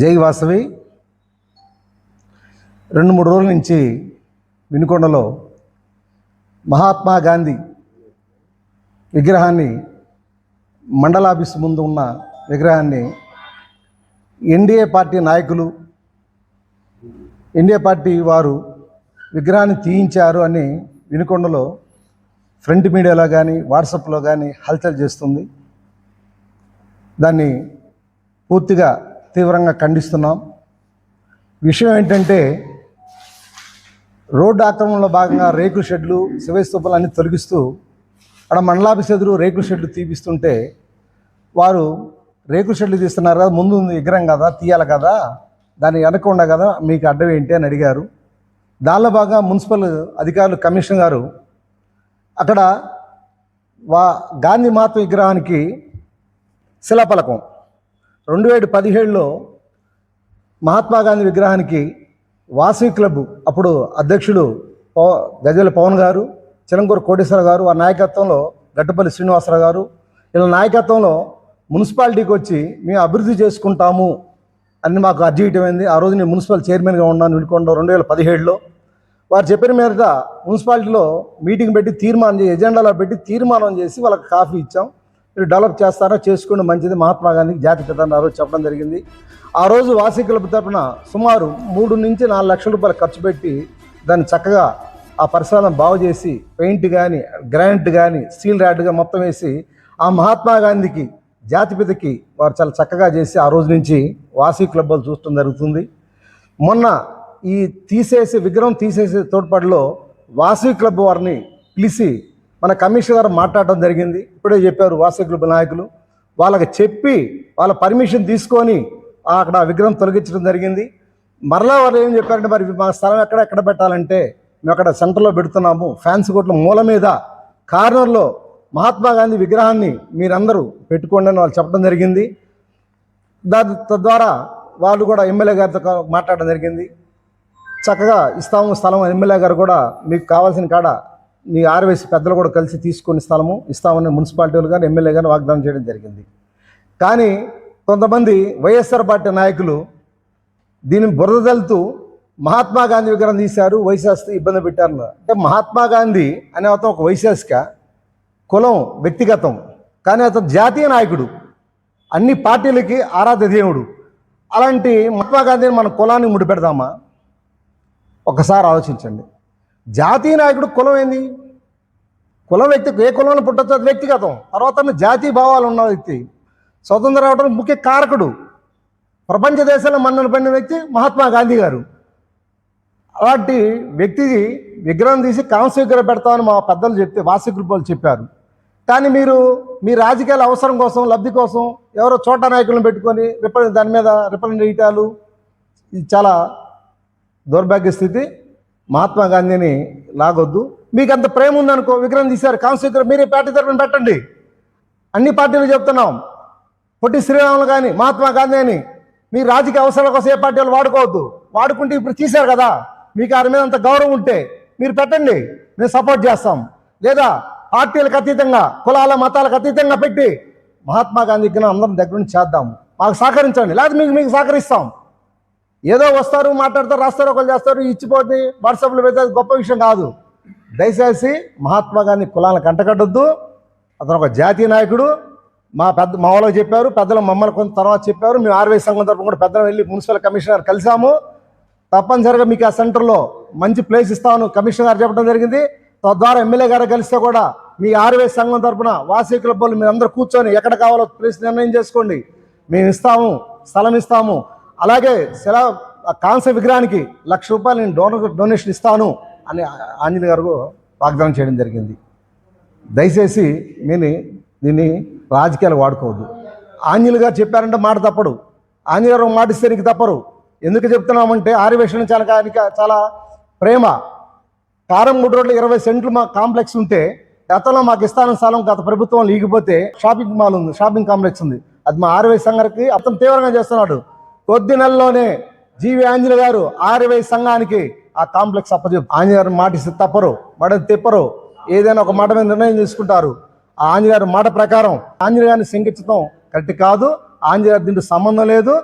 జై వాసవి. రెండు మూడు రోజుల నుంచి వినుకొండలో మహాత్మా గాంధీ విగ్రహాన్ని మండలాఫీస్ ముందు ఉన్న విగ్రహాన్ని ఎన్డీఏ పార్టీ నాయకులు ఎన్డీఏ పార్టీ వారు విగ్రహాన్ని తీయించారు అని వినుకొండలో ఫ్రంట్ మీడియాలో కానీ వాట్సాప్లో కానీ హల్చల్ చేస్తుంది. దాన్ని పూర్తిగా తీవ్రంగా ఖండిస్తున్నాం. విషయం ఏంటంటే రోడ్డు ఆక్రమణలో భాగంగా రేకుల షెడ్లు శివస్తూపాలు అన్ని తొలగిస్తూ అక్కడ మండలాభిస్ ఎదురు రేకుల షెడ్లు తీపిస్తుంటే వారు రేకుల షెడ్లు తీస్తున్నారు కదా ముందు విగ్రహం కదా తీయాలి కదా దాన్ని వెనకుండా కదా మీకు అడ్డం ఏంటి అని అడిగారు. దానిలో బాగా మున్సిపల్ అధికారులు కమిషనర్ గారు అక్కడ వా గాంధీ మాత విగ్రహానికి శిలాఫలకం రెండు వేల పదిహేడులో మహాత్మా గాంధీ విగ్రహానికి వాసవి క్లబ్ అప్పుడు అధ్యక్షుడు పవ గజల పవన్ గారు చిలంకూరు కోటేశ్వర గారు వారి నాయకత్వంలో గట్టుపల్లి శ్రీనివాసరావు గారు. ఇలా నాయకత్వంలో మున్సిపాలిటీకి వచ్చి మేము అభివృద్ధి చేసుకుంటాము అని మాకు అర్జీ ఇవ్వమైంది ఆ రోజు నేను మున్సిపల్ చైర్మన్గా ఉన్నాను వినుకొండ రెండు వేల పదిహేడులో. వారు చెప్పిన మీదట మున్సిపాలిటీలో మీటింగ్ పెట్టి తీర్మానం చేసి ఎజెండాలో పెట్టి తీర్మానం చేసి వాళ్ళకి కాఫీ ఇచ్చాం. మీరు డెవలప్ చేస్తారో చేసుకోండి మంచిది. మహాత్మా గాంధీకి జాతి పిత ఆ రోజు చెప్పడం జరిగింది. ఆ రోజు వాసీ క్లబ్ తరపున సుమారు మూడు నుంచి నాలుగు లక్షల రూపాయలు ఖర్చు పెట్టి దాన్ని చక్కగా ఆ పరిసరాలను బాగు చేసి పెయింట్ కానీ గ్రానైట్ కానీ స్టీల్ రాడ్గా మొత్తం వేసి ఆ మహాత్మా గాంధీకి జాతిపితకి వారు చాలా చక్కగా చేసి ఆ రోజు నుంచి వాసీ క్లబ్ వాళ్ళు చూడటం జరుగుతుంది. మొన్న ఈ తీసేసి విగ్రహం తీసేసే తోడ్పాటులో వాసీ క్లబ్ వారిని పిలిచి మన కమిషనర్ గారు మాట్లాడటం జరిగింది. ఇప్పుడే చెప్పారు వాసవి నాయకులు. వాళ్ళకి చెప్పి వాళ్ళ పర్మిషన్ తీసుకొని అక్కడ విగ్రహం తొలగించడం జరిగింది. మరలా వాళ్ళు ఏం చెప్పారంటే మరి మా స్థలం ఎక్కడ ఎక్కడ పెట్టాలంటే మేము అక్కడ సెంటర్లో పెడుతున్నాము. ఫ్యాన్స్ కోట్ల మూల మీద కార్నర్లో మహాత్మా గాంధీ విగ్రహాన్ని మీరందరూ పెట్టుకోండి అని వాళ్ళు చెప్పడం జరిగింది. దాని తద్వారా వాళ్ళు కూడా ఎమ్మెల్యే గారితో మాట్లాడడం జరిగింది. చక్కగా ఇస్తాము స్థలం ఎమ్మెల్యే గారు కూడా మీకు కావాల్సిన కాడ మీ ఆర్వేసి పెద్దలు కూడా కలిసి తీసుకొని స్థలము ఇస్తామని మున్సిపాలిటీలు కానీ ఎమ్మెల్యే కానీ వాగ్దానం చేయడం జరిగింది. కానీ కొంతమంది వైఎస్ఆర్ పార్టీ నాయకులు దీన్ని బురద తల్లుతూ మహాత్మా గాంధీ విగ్రహం తీశారు వైశాస్తి ఇబ్బంది పెట్టారు. అంటే మహాత్మా గాంధీ అనే అతను ఒక వైశాసిక కులం వ్యక్తిగతం. కానీ అతను జాతీయ నాయకుడు. అన్ని పార్టీలకి ఆరాధ్య దేవుడు. అలాంటి మహాత్మా గాంధీని మన కులాన్ని ముడిపెడదామా? ఒకసారి ఆలోచించండి. జాతీయ నాయకుడు కులం ఏంది? కులం వ్యక్తి ఏ కులంలో పుట్టచ్చు అది వ్యక్తిగతం. తర్వాత జాతీయ భావాలు ఉన్న వ్యక్తి స్వతంత్ర రావడం ముఖ్య కారకుడు. ప్రపంచ దేశాల మన్నలు పడిన వ్యక్తి మహాత్మా గాంధీ గారు. అలాంటి వ్యక్తికి విగ్రహం తీసి కాంస్య విగ్రహం పెడతామని మా పెద్దలు చెప్తే వాసి చెప్పారు. కానీ మీరు మీ రాజకీయాల అవసరం కోసం లబ్ధి కోసం ఎవరో చోట నాయకులను పెట్టుకొని రిప్ర దాని మీద రిప్రజెంట్ చేయటాలు ఇది చాలా దౌర్భాగ్య స్థితి. మహాత్మా గాంధీని లాగొద్దు. మీకు అంత ప్రేమ ఉందనుకో విగ్రహం తీశారు. కాంస్య మీరే పార్టీ తరఫున పెట్టండి. అన్ని పార్టీలు చెప్తున్నాం. పొట్టి శ్రీరాములు కానీ మహాత్మా గాంధీ అని మీ రాజకీయ అవసరాల కోసం ఏ పార్టీ వాళ్ళు వాడుకోవద్దు. వాడుకుంటే ఇప్పుడు తీశారు కదా. మీకు వారి మీద అంత గౌరవం ఉంటే మీరు పెట్టండి. మేము సపోర్ట్ చేస్తాం. లేదా పార్టీలకు అతీతంగా కులాల మతాలకు అతీతంగా పెట్టి మహాత్మా గాంధీకి అందరం దగ్గర నుంచి చేద్దాం. మాకు సహకరించండి. లేకపోతే మీకు మీకు సహకరిస్తాం. ఏదో వస్తారు మాట్లాడతారు రాస్తారు ఒకరు చేస్తారు ఇచ్చిపోతే వాట్సాప్లో పెడితే అది గొప్ప విషయం కాదు. దయచేసి మహాత్మా గాంధీ కులాలను కంటకట్టద్దు అతను ఒక జాతీయ నాయకుడు. మా పెద్ద మా వాళ్ళకి చెప్పారు పెద్దలు మమ్మల్ని కొంత తర్వాత చెప్పారు. మేము ఆర్వై సంఘం తరపున కూడా పెద్దలు వెళ్ళి మున్సిపల్ కమిషనర్ కలిసాము. తప్పనిసరిగా మీకు ఆ సెంటర్లో మంచి ప్లేస్ ఇస్తామని కమిషనర్ గారు చెప్పడం జరిగింది. తద్వారా ఎమ్మెల్యే గారు కలిస్తే కూడా మీ ఆర్వై సంఘం తరపున వాసీ క్లబ్ మీరు అందరూ కూర్చొని ఎక్కడ కావాలో ప్లేస్ నిర్ణయం చేసుకోండి. మేము ఇస్తాము స్థలం ఇస్తాము. అలాగే శిలా కాంస్య విగ్రహానికి లక్ష రూపాయలు నేను డోనర్ డొనేషన్ ఇస్తాను అని ఆంజనేయ గారు వాగ్దానం చేయడం జరిగింది. దయచేసి నేను దీన్ని రాజకీయాలు వాడుకోవద్దు. ఆంజనేయులు గారు చెప్పారంటే మాట తప్పడు. ఆంజనేయ గారు మాట ఇస్తే నీకు తప్పరు. ఎందుకు చెప్తున్నామంటే ఆర్యవేషణ చాలా ఆయనకి చాలా ప్రేమ. కారం మూడు రోడ్లు ఇరవై సెంట్లు మా కాంప్లెక్స్ ఉంటే గతంలో మాకు ఇస్తాన స్థలం గత ప్రభుత్వం లీగిపోతే షాపింగ్ మాల్ ఉంది షాపింగ్ కాంప్లెక్స్ ఉంది. అది మా ఆర్వై సంగర్కి అతను తీవ్రంగా చేస్తున్నాడు. కొద్ది నెలలోనే జీవి ఆంజనేయ గారు ఆర్వై సంఘానికి ఆ కాంప్లెక్స్ అప్పచెప్పు ఆంజనేయ మాట ఇస్తే తప్పరు మాట తిప్పరు. ఏదైనా ఒక మాట మీద నిర్ణయం తీసుకుంటారు. ఆ ఆంజనేయ మాట ప్రకారం ఆంజనేయాన్ని శంకించడం కరెక్ట్ కాదు. ఆంజనేయ దీంట్లో సంబంధం లేదు.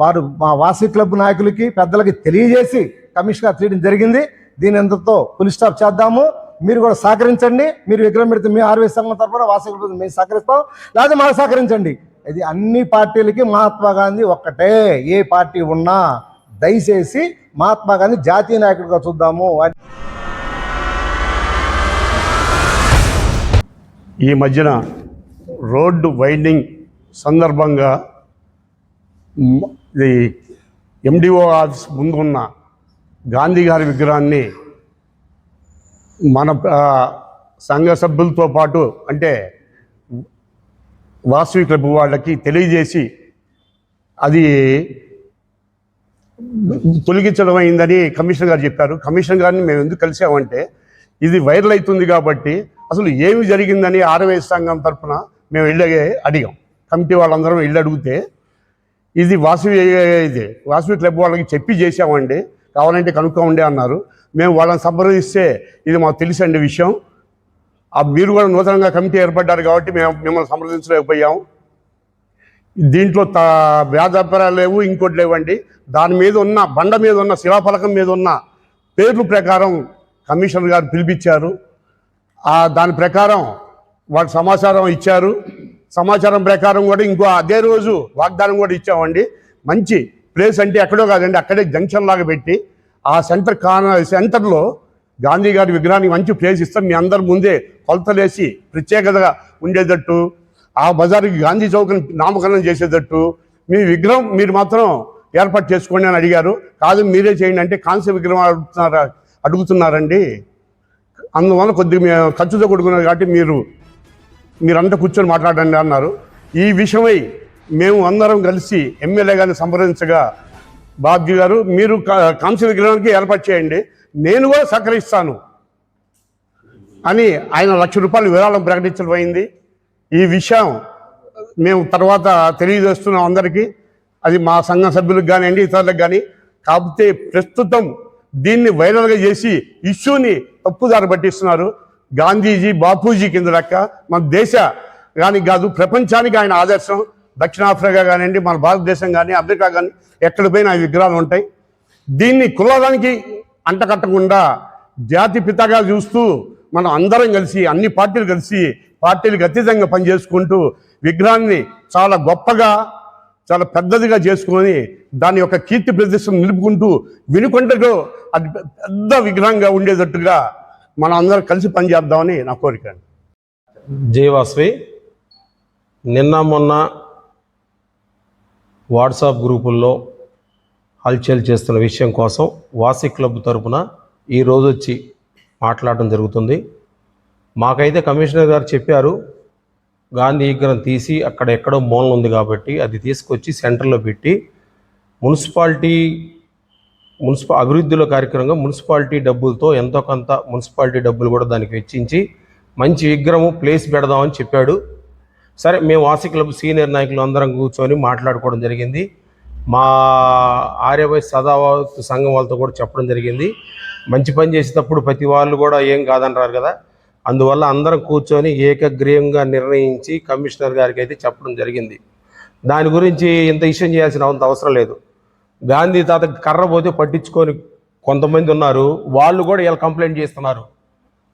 వారు మా వాసి క్లబ్ నాయకులకి పెద్దలకి తెలియజేసి కమిషనర్ తీయడం జరిగింది. దీని ఎంతతో పులి స్టాప్ చేద్దాము. మీరు కూడా సహకరించండి. మీరు విగ్రహం పెడితే మీ ఆర్వీ సంఘం తరఫున వాసి క్లబ్ మేము సహకరిస్తాం. లేదా మాకు సహకరించండి. ఇది అన్ని పార్టీలకి మహాత్మా గాంధీ ఒక్కటే. ఏ పార్టీ ఉన్నా దయచేసి మహాత్మా గాంధీ జాతీయ నాయకుడిగా చూద్దాము అని. ఈ మధ్యన రోడ్డు వైండింగ్ సందర్భంగా ఇది ఎండిఓ ఆఫీస్ ముందున్న గాంధీ గారి విగ్రహాన్ని మన సంఘ సభ్యులతో పాటు అంటే వాసవి క్లబ్ వాళ్ళకి తెలియజేసి అది తొలగించడం అయిందని కమిషనర్ గారు చెప్పారు. కమిషనర్ గారిని మేము ఎందుకు కలిసామంటే ఇది వైరల్ అవుతుంది కాబట్టి అసలు ఏమి జరిగిందని ఆరవై సంఘం తరఫున మేము వెళ్ళి అడిగాం. కమిటీ వాళ్ళందరం వెళ్ళి అడిగితే ఇది వాసవి ఇది వాసవి క్లబ్ వాళ్ళకి చెప్పి చేసామండి కావాలంటే కనుక్కోండి అన్నారు. మేము వాళ్ళని సంప్రదిస్తే ఇది మాకు తెలుసండి విషయం. మీరు కూడా నూతనంగా కమిటీ ఏర్పడ్డారు కాబట్టి మేము మిమ్మల్ని సంప్రదించలేకపోయాం దీంట్లో తా వ్యాధాపరాలు లేవు ఇంకోటి లేవండి. దాని మీద ఉన్న బండ మీద ఉన్న శిలాఫలకం మీద ఉన్న పేర్లు ప్రకారం కమిషనర్ గారు పిలిపించారు. దాని ప్రకారం వాళ్ళు సమాచారం ఇచ్చారు. సమాచారం ప్రకారం కూడా ఇంకో అదే రోజు వాగ్దానం కూడా ఇచ్చామండి. మంచి ప్లేస్ అంటే ఎక్కడో కాదండి అక్కడే జంక్షన్ లాగా పెట్టి ఆ సెంటర్ కాన సెంటర్లో గాంధీ గారి విగ్రహానికి మంచి ప్లేస్ ఇస్తాం మీ అందరి ముందే కొలతలేసి ప్రత్యేకతగా ఉండేటట్టు ఆ బజార్కి గాంధీ చౌక్ని నామకరణం చేసేటట్టు మీ విగ్రహం మీరు మాత్రం ఏర్పాటు చేసుకోండి అని అడిగారు. కాదు మీరే చేయండి అంటే కాంస్య విగ్రహం అడుగుతున్నారా? అడుగుతున్నారండి. అందువల్ల కొద్దిగా మేము ఖర్చుతో కూడుకున్నారు కాబట్టి మీరు మీరంతా కూర్చొని మాట్లాడండి అన్నారు. ఈ విషయమై మేము అందరం కలిసి ఎమ్మెల్యే గారిని సంప్రదించగా బాబ్జీ గారు మీరు కా- కాంస్య విగ్రహానికి ఏర్పాటు చేయండి. నేను కూడా సహకరిస్తాను అని ఆయన లక్ష రూపాయలు విరాళం ప్రకటించడం అయింది ఈ విషయం మేము తర్వాత తెలియజేస్తున్నాం అందరికీ. అది మా సంఘ సభ్యులకు కానివ్వండి ఇతరులకు కానీ కాకపోతే ప్రస్తుతం దీన్ని వైరల్గా చేసి ఇష్యూని తప్పుదారి పట్టిస్తున్నారు. గాంధీజీ బాపూజీ కింద లెక్క మన దేశ కానీ కాదు ప్రపంచానికి ఆయన ఆదర్శం. దక్షిణాఫ్రికా కానివ్వండి మన భారతదేశం కానీ అమెరికా కానీ ఎక్కడ పోయినా ఆ విగ్రహాలు ఉంటాయి. దీన్ని కులానికి అంటకట్టకుండా జాతి పితగా చూస్తూ మనం అందరం కలిసి అన్ని పార్టీలు కలిసి పార్టీలకు అతీతంగా పనిచేసుకుంటూ విగ్రహాన్ని చాలా గొప్పగా చాలా పెద్దదిగా చేసుకొని దాని యొక్క కీర్తి ప్రదర్శన నిలుపుకుంటూ వినుకొండలో అది పెద్ద విగ్రహంగా ఉండేటట్టుగా మనం అందరం కలిసి పనిచేద్దామని నా కోరిక జయవాస్వి నిన్న మొన్న వాట్సాప్ గ్రూపుల్లో హల్చల్ చేస్తున్న విషయం కోసం వాసి క్లబ్ తరపున ఈరోజు వచ్చి మాట్లాడడం జరుగుతుంది. మాకైతే కమిషనర్ గారు చెప్పారు గాంధీ విగ్రహం తీసి అక్కడ ఎక్కడో మూలన ఉంది కాబట్టి అది తీసుకొచ్చి సెంటర్లో పెట్టి మున్సిపాలిటీ మున్సిపా అభివృద్ధిలో కార్యక్రమంగా మున్సిపాలిటీ డబ్బులతో ఎంతో కొంత మున్సిపాలిటీ డబ్బులు కూడా దానికి వెచ్చించి మంచి విగ్రహం ప్లేస్ పెడదామని చెప్పాడు. సరే మేము వాసి క్లబ్ సీనియర్ నాయకులు అందరం కూర్చొని మాట్లాడుకోవడం జరిగింది. మా ఆర్యవై సదావత్ సంఘం వాళ్ళతో కూడా చెప్పడం జరిగింది. మంచి పని చేసేటప్పుడు ప్రతి వాళ్ళు కూడా ఏం కాదనరారు కదా. అందువల్ల అందరం కూర్చొని ఏకగ్రీయంగా నిర్ణయించి కమిషనర్ గారికి అయితే చెప్పడం జరిగింది. దాని గురించి ఇంత ఇష్యం చేయాల్సిన అంత అవసరం లేదు. గాంధీ తాత కర్ర పోతే పట్టించుకొని కొంతమంది ఉన్నారు. వాళ్ళు కూడా ఇలా కంప్లైంట్ చేస్తున్నారు.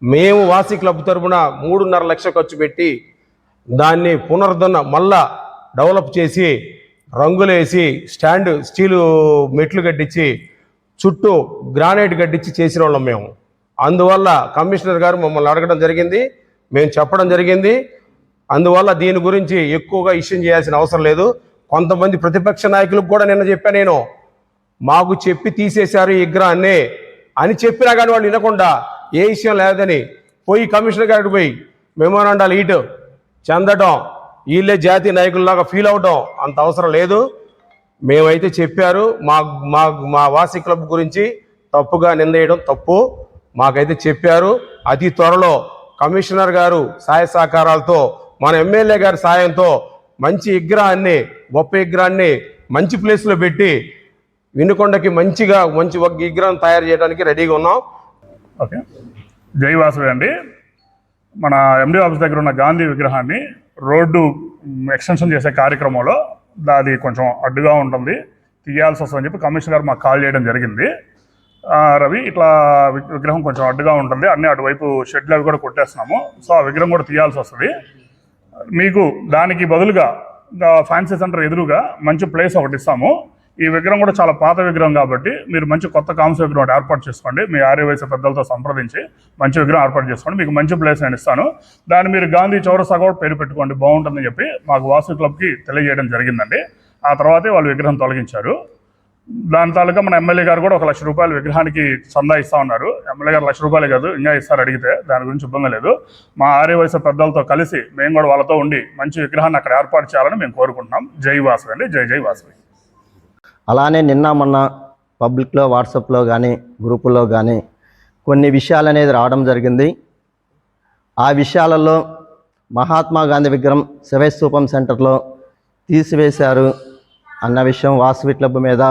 మేము వాసి క్లబ్ తరపున మూడున్నర లక్ష ఖర్చు పెట్టి దాన్ని పునరుద్ధరణ మళ్ళా డెవలప్ చేసి రంగులేసి స్టాండ్ స్టీలు మెట్లు కట్టించి చుట్టూ గ్రానైట్ కట్టించి చేసిన వాళ్ళం మేము. అందువల్ల కమిషనర్ గారు మమ్మల్ని అడగడం జరిగింది మేము చెప్పడం జరిగింది. అందువల్ల దీని గురించి ఎక్కువగా ఇష్యం చేయాల్సిన అవసరం లేదు. కొంతమంది ప్రతిపక్ష నాయకులకు కూడా నిన్న చెప్పా నేను మాకు చెప్పి తీసేశారు ఈ విగ్రహాన్ని అని చెప్పినా కానీ వాళ్ళు వినకుండా ఏ విషయం లేదని పోయి కమిషనర్ గారికి పోయి మెమోరాండాలు ఇటు చెందటం వీళ్ళే జాతీయ నాయకుల్లాగా ఫీల్ అవడం అంత అవసరం లేదు. మేమైతే చెప్పారు మా మా మా వాసి క్లబ్ గురించి తప్పుగా నిందేయడం తప్పు. మాకైతే చెప్పారు అతి త్వరలో కమిషనర్ గారు సహాయ సహకారాలతో మన ఎమ్మెల్యే గారి సాయంతో మంచి విగ్రహాన్ని గొప్ప విగ్రహాన్ని మంచి ప్లేస్లో పెట్టి వినుకొండకి మంచిగా మంచి ఒక విగ్రహం తయారు చేయడానికి రెడీగా ఉన్నాం. ఓకే. జై వాసవి అండి మన ఎండి ఆఫీస్ దగ్గర ఉన్న గాంధీ విగ్రహాన్ని రోడ్డు ఎక్స్టెన్షన్ చేసే కార్యక్రమంలో అది కొంచెం అడ్డుగా ఉంటుంది. తీయాల్సి వస్తుందని చెప్పి కమిషనర్ గారు మాకు కాల్ చేయడం జరిగింది. రవి ఇట్లా వి- విగ్రహం కొంచెం అడ్డుగా ఉంటుంది. అన్నీ అటువైపు షెడ్లు అవి కూడా కొట్టేస్తున్నాము. సో ఆ విగ్రహం కూడా తీయాల్సి వస్తుంది. మీకు దానికి బదులుగా ఫ్యాన్సీ సెంటర్ ఎదురుగా మంచి ప్లేస్ ఒకటి ఇస్తాము. ఈ విగ్రహం కూడా చాలా పాత విగ్రహం కాబట్టి మీరు మంచి కొత్త కాంస విగ్రహం ఏర్పాటు చేసుకోండి. మీ ఆర్యవయస పెద్దలతో సంప్రదించి మంచి విగ్రహం ఏర్పాటు చేసుకోండి. మీకు మంచి ప్లేస్ నేను ఇస్తాను. దాన్ని మీరు గాంధీ చౌరస్తా కూడా పేరు పెట్టుకోండి. బాగుంటుందని చెప్పి మాకు వాసు క్లబ్కి తెలియజేయడం జరిగిందండి. ఆ తర్వాతే వాళ్ళు విగ్రహం తొలగించారు. దాని తాలూకా మన ఎమ్మెల్యే గారు కూడా ఒక లక్ష రూపాయలు విగ్రహానికి చందా ఇస్తా ఉన్నారు. ఎమ్మెల్యే గారు లక్ష రూపాయలు కాదు ఇంకా ఇస్తారు అడిగితే. దాని గురించి ఇబ్బంది లేదు. మా ఆర్యవయస పెద్దలతో కలిసి మేము కూడా వాళ్ళతో ఉండి మంచి విగ్రహాన్ని అక్కడ ఏర్పాటు చేయాలని మేము కోరుకుంటున్నాం. జై వాసవి అండి. జై జై వాసవి. అలానే నిన్న మొన్న పబ్లిక్లో వాట్సాప్లో కానీ గ్రూపుల్లో కానీ కొన్ని విషయాలు అనేది రావడం జరిగింది. ఆ విషయాలలో మహాత్మా గాంధీ విగ్రహం శివస్తూపం సెంటర్లో తీసివేశారు అన్న విషయం వాసవి క్లబ్ మీద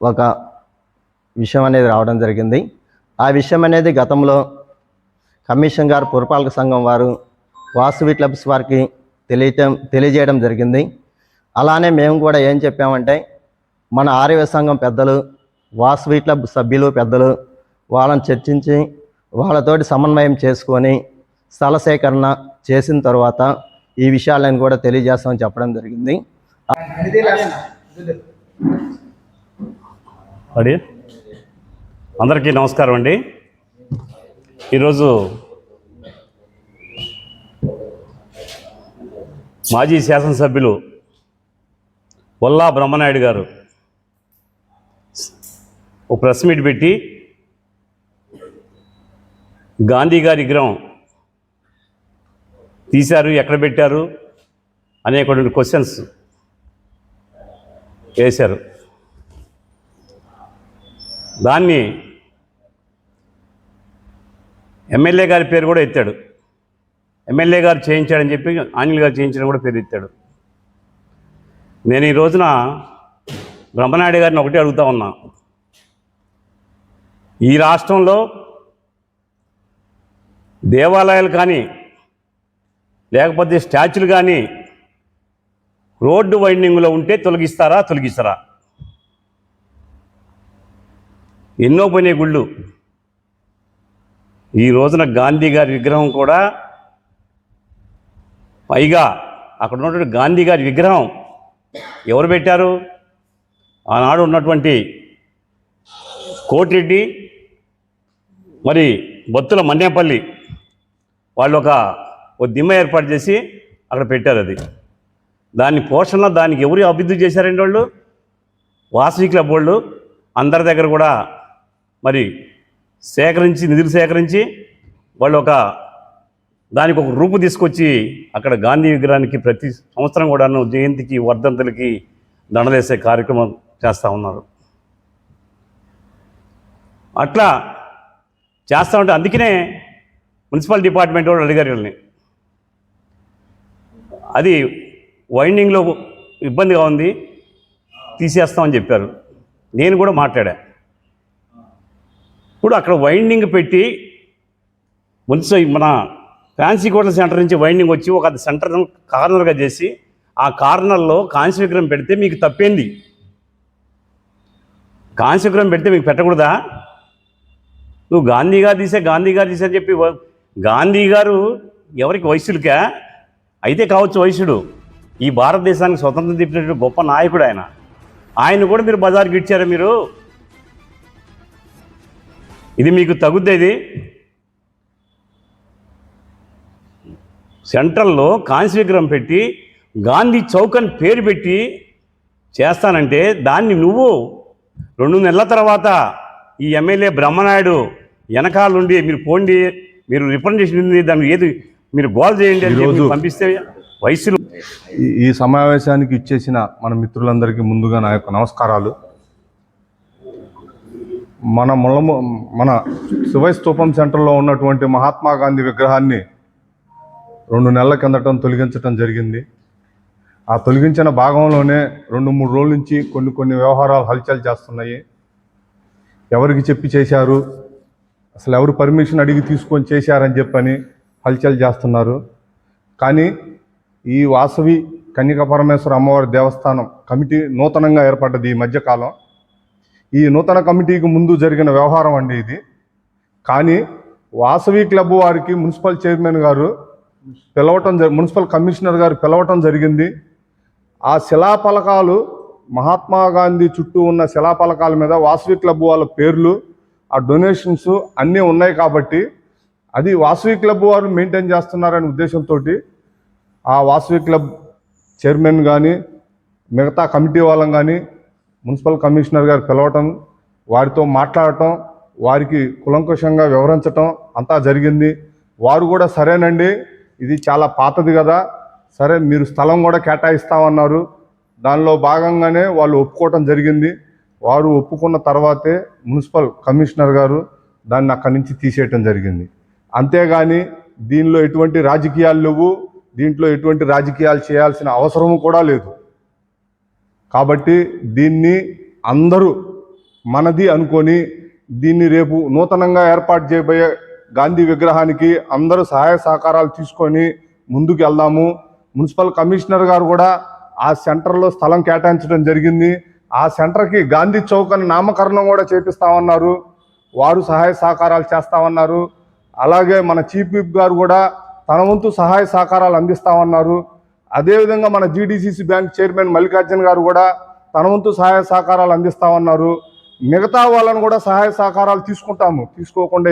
ఒక విషయం అనేది రావడం జరిగింది. ఆ విషయం అనేది గతంలో కమిషన్ గారు పురపాలక సంఘం వారు వాసవి క్లబ్స్ వారికి తెలియటం తెలియజేయడం జరిగింది. అలానే మేము కూడా ఏం చెప్పామంటే మన ఆర్యవ సంఘం పెద్దలు వాసవి క్లబ్ సభ్యులు పెద్దలు వాళ్ళని చర్చించి వాళ్ళతోటి సమన్వయం చేసుకొని స్థల సేకరణ చేసిన తర్వాత ఈ విషయాలను కూడా తెలియజేస్తామని చెప్పడం జరిగింది. అందరికీ నమస్కారం అండి. ఈరోజు మాజీ శాసనసభ్యులు వల్లా బ్రహ్మనాయుడు గారు ఒక ప్రెస్ మీట్ పెట్టి గాంధీ గారి విగ్రహం తీశారు ఎక్కడ పెట్టారు అనేటువంటి క్వశ్చన్స్ వేశారు. దాన్ని ఎమ్మెల్యే గారి పేరు కూడా ఎత్తాడు. ఎమ్మెల్యే గారు చేయించాడని చెప్పి ఆంజల్ గారు చేయించడం కూడా పేరు ఎత్తాడు. నేను ఈ రోజున బ్రహ్మనాయుడు గారిని ఒకటే అడుగుతా ఉన్నా. ఈ రాష్ట్రంలో దేవాలయాలు కానీ లేకపోతే స్టాచ్యూలు కానీ రోడ్డు వైండింగ్లో ఉంటే తొలగిస్తారా తొలగిస్తారా? ఎన్నో పోయినాయి గుళ్ళు. ఈ రోజున గాంధీ గారి విగ్రహం కూడా పైగా అక్కడ ఉన్నటువంటి గాంధీ గారి విగ్రహం ఎవరు పెట్టారు? ఆనాడు ఉన్నటువంటి కోటిరెడ్డి మరి బొత్తుల మన్నేపల్లి వాళ్ళు ఒక ఓ దిమ్మ ఏర్పాటు చేసి అక్కడ పెట్టారు అది. దాని పోషణ దానికి ఎవరు అభివృద్ధి చేశారండి వాళ్ళు? వాసవి క్లబ్ వాళ్ళు. అందరి దగ్గర కూడా మరి సేకరించి నిధులు సేకరించి వాళ్ళు ఒక దానికి ఒక రూపు తీసుకొచ్చి అక్కడ గాంధీ విగ్రహానికి ప్రతి సంవత్సరం కూడాను జయంతికి వర్ధంతులకి దండలేసే కార్యక్రమం చేస్తూ ఉన్నారు. అట్లా చేస్తూ ఉంటే అందుకనే మున్సిపల్ డిపార్ట్మెంట్ వాళ్ళు అడిగారు వీళ్ళని. అది వైండింగ్లో ఇబ్బందిగా ఉంది తీసేస్తామని చెప్పారు. నేను కూడా మాట్లాడా. ఇప్పుడు అక్కడ వైండింగ్ పెట్టి మున్సిపల్ మన ఫ్యాన్సీ కోట్ల సెంటర్ నుంచి వైండింగ్ వచ్చి ఒక సెంటర్ కార్నర్గా చేసి ఆ కార్నర్లో కాంస్య విగ్రహం పెడితే మీకు తప్పేంది? కాంస్య విగ్రహం పెడితే మీకు పెట్టకూడదా? నువ్వు గాంధీ గారు తీసే గాంధీ గారు తీసే అని చెప్పి గాంధీ గారు ఎవరికి వయసులకా? అయితే కావచ్చు వయసుడు. ఈ భారతదేశానికి స్వతంత్రం తెప్పినటువంటి గొప్ప నాయకుడు ఆయన. ఆయన కూడా మీరు బజార్కి ఇచ్చారా మీరు? ఇది మీకు తగుద్ది ఇది? సెంట్రల్లో కాంస్య విగ్రహం పెట్టి గాంధీ చౌక్ అని పేరు పెట్టి చేస్తానంటే దాన్ని నువ్వు రెండు నెలల తర్వాత ఈ ఎమ్మెల్యే బ్రహ్మనాయుడు వెనకాల నుండి మీరు పోండి మీరు రిప్రజెంటేషన్ ఉంది దాన్ని ఏది మీరు గోల్ చేయండి అని పంపిస్తే వయసులో ఈ- సమావేశానికి ఇచ్చేసిన మన మిత్రులందరికీ ముందుగా నా యొక్క నమస్కారాలు. మన ముళ్ళము మన శివై స్తూపం సెంటర్లో ఉన్నటువంటి మహాత్మా గాంధీ విగ్రహాన్ని రెండు నెలల కిందటం తొలగించటం జరిగింది. ఆ తొలగించిన భాగంలోనే రెండు మూడు రోజుల నుంచి కొన్ని కొన్ని వ్యవహారాలు హల్చల్ చేస్తున్నాయి. ఎవరికి చెప్పి చేశారు? అసలు ఎవరు పర్మిషన్ అడిగి తీసుకొని చేశారని చెప్పని హల్చల్ చేస్తున్నారు. కానీ ఈ వాసవి కన్యక పరమేశ్వర అమ్మవారి దేవస్థానం కమిటీ నూతనంగా ఏర్పడ్డది ఈ మధ్యకాలం. ఈ నూతన కమిటీకి ముందు జరిగిన వ్యవహారం అండి ఇది. కానీ వాసవి క్లబ్ వారికి మున్సిపల్ చైర్మన్ గారు పిలవటం జ మున్సిపల్ కమిషనర్ గారు పిలవటం జరిగింది. ఆ శిలాఫలకాలు మహాత్మా గాంధీ చుట్టూ ఉన్న శిలాఫలకాల మీద వాసవి క్లబ్ వాళ్ళ పేర్లు ఆ డొనేషన్స్ అన్నీ ఉన్నాయి కాబట్టి అది వాసవి క్లబ్ వారు మెయింటైన్ చేస్తున్నారనే ఉద్దేశంతో ఆ వాసవి క్లబ్ చైర్మన్ కానీ మిగతా కమిటీ వాళ్ళం కానీ మున్సిపల్ కమిషనర్ గారు పిలవటం వారితో మాట్లాడటం వారికి కులంకుశంగా వివరించటం అంతా జరిగింది. వారు కూడా సరేనండి ఇది చాలా పాతది కదా సరే మీరు స్థలం కూడా కేటాయిస్తామన్నారు. దానిలో భాగంగానే వాళ్ళు ఒప్పుకోవటం జరిగింది. వారు ఒప్పుకున్న తర్వాతే మున్సిపల్ కమిషనర్ గారు దాన్ని అక్కడి నుంచి తీసేయటం జరిగింది. అంతేగాని దీనిలో ఎటువంటి రాజకీయాలు లేవు. దీంట్లో ఎటువంటి రాజకీయాలు చేయాల్సిన అవసరము కూడా లేదు. కాబట్టి దీన్ని అందరూ మనది అనుకొని దీన్ని రేపు నూతనంగా ఏర్పాటు చేయబోయే గాంధీ విగ్రహానికి అందరూ సహాయ సహకారాలు తీసుకొని ముందుకు వెళ్దాము. మున్సిపల్ కమిషనర్ గారు కూడా ఆ సెంటర్లో స్థలం కేటాయించడం జరిగింది. ఆ సెంటర్కి గాంధీ చౌక్ అని నామకరణం కూడా చేపిస్తామన్నారు. వారు సహాయ సహకారాలు చేస్తామన్నారు. అలాగే మన చీఫ్ విప్ గారు కూడా తన వంతు సహాయ సహకారాలు అందిస్తామన్నారు. అదేవిధంగా మన జీడీసీసీ బ్యాంక్ చైర్మన్ మల్లికార్జున గారు కూడా తన వంతు సహాయ సహకారాలు అందిస్తామన్నారు. మిగతా వాళ్ళని కూడా సహాయ సహకారాలు తీసుకుంటాము. తీసుకోకుండా